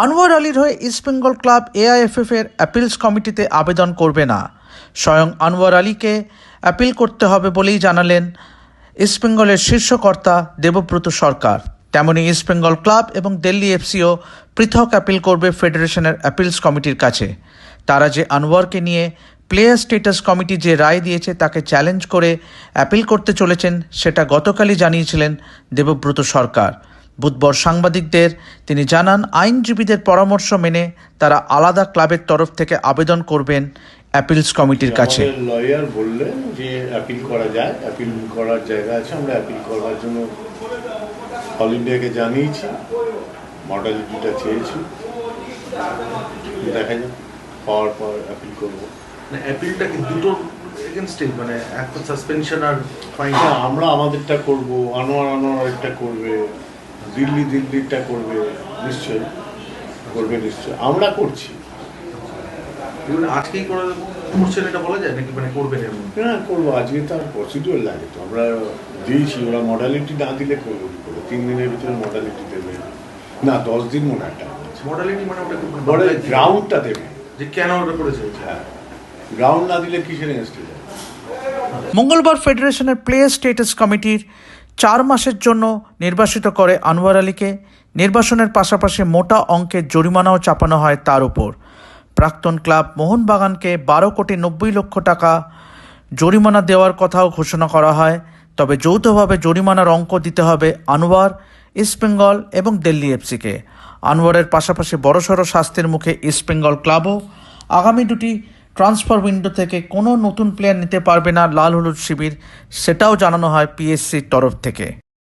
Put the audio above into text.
আনোয়ার আলীর হয়ে East Bengal club AIFF এর অ্যাপিলস কমিটিতে আবেদন করবে না। স্বয়ং আনোয়ার আলীকে অ্যাপিল করতে হবে বলেই জানালেন ইস্টবেঙ্গলের শীর্ষকর্তা দেবব্রত সরকার। তেমনি ইস্টবেঙ্গল ক্লাব এবং দিল্লি এফসিও পৃথক অ্যাপিল করবে ফেডারেশনের অ্যাপিলস কমিটির কাছে। তারা যে আনোয়ারকে নিয়ে প্লেয়ার স্টেটাস কমিটি যে রায় দিয়েছে তাকে চ্যালেঞ্জ করে অ্যাপিল করতে চলেছেন, সেটা গতকালই জানিয়েছিলেন দেবব্রত সরকার। বুধবার সাংবাদিকদের তিনি জানান আইনজীবীদের পরামর্শ মেনে তারা আলাদা ক্লাবের তরফ থেকে আবেদন করবেন অ্যাপিলস কমিটির কাছে। লয়ার বললেন যে অ্যাপিল করা যায় অ্যাপিল করার জায়গা আছে আমরা অ্যাপিল করার জন্য অল ইন্ডিয়াকে জানিয়েছি মডালিটিটা চেয়েছি। দেখা যাক পাওয়ার পর অ্যাপিল করব। মানে অ্যাপিলটা কি দুটো এগেনস্টে মানে একটা সাসপেনশন আর ফাইন হ্যাঁ আমরা আমাদেরটা করব আনোয়ার আনোয়ার একটা করবে। দিল্লি দিল্লিরটা করবে নিশ্চয়ই করবে নিশ্চয়ই। আমরা করছি। আজকেই করে করছেন এটা বলা যায় নাকি মানে করবেন হ্যাঁ করব। আজকে তার প্রসিডিওর লাগে তো। আমরা দিয়েছি ওরা মডালিটি না দিলে করব কি করে? তিন দিনের ভিতরে মডালিটি দেবে। না দশ দিন মনে একটা মডালিটি মানে ওটা বড় গ্রাউন্ডটা দেবে। যে কেন ওটা করেছে? হ্যাঁ। গ্রাউন্ড না দিলে কিসের এগেনস্টে যাবে? মঙ্গলবার ফেডারেশনের প্লেয়ার স্টেটাস কমিটির চার মাসের জন্য নির্বাসিত করে আনোয়ার আলীকে। নির্বাসনের পাশাপাশি মোটা অঙ্কের জরিমানাও চাপানো হয় তার উপর। প্রাক্তন ক্লাব মোহনবাগানকে বারো কোটি নব্বই লক্ষ টাকা জরিমানা দেওয়ার কথাও ঘোষণা করা হয়। তবে যৌথভাবে জরিমানার অঙ্ক দিতে হবে আনোয়ার ইস্টবেঙ্গল এবং দিল্লি এফসিকে। আনোয়ারের পাশাপাশি বড়সড় শাস্তির মুখে ইস্টবেঙ্গল ক্লাবও আগামী দুটি ট্রান্সফার উইন্ডো থেকে কোনো নতুন প্লেয়ার নিতে পারবে না লাল হলুদ শিবির, সেটাও জানানো হয় পিএসসির তরফ থেকে।